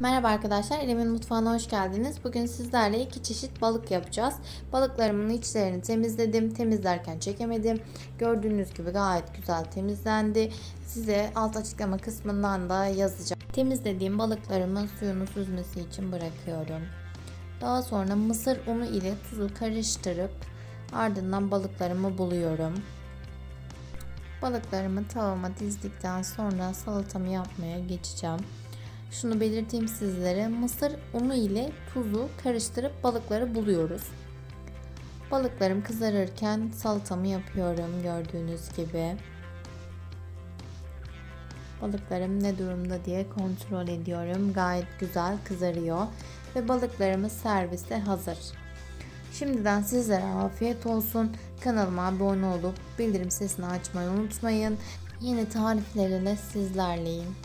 Merhaba arkadaşlar, Elimin Mutfağı'na hoş geldiniz. Bugün sizlerle iki çeşit balık yapacağız. Balıklarımın içlerini temizledim. Temizlerken çekemedim. Gördüğünüz gibi gayet güzel temizlendi. Size alt açıklama kısmından da yazacağım. Temizlediğim balıklarımın suyunu süzmesi için bırakıyorum. Daha sonra mısır unu ile tuzu karıştırıp ardından balıklarımı buluyorum. Balıklarımı tavama dizdikten sonra salatamı yapmaya geçeceğim. Şunu belirteyim sizlere. Mısır unu ile tuzu karıştırıp balıkları buluyoruz. Balıklarım kızarırken salatamı yapıyorum gördüğünüz gibi. Balıklarım ne durumda diye kontrol ediyorum. Gayet güzel kızarıyor ve balıklarımız servise hazır. Şimdiden sizlere afiyet olsun. Kanalıma abone olup bildirim sesini açmayı unutmayın. Yeni tariflerle sizlerleyim.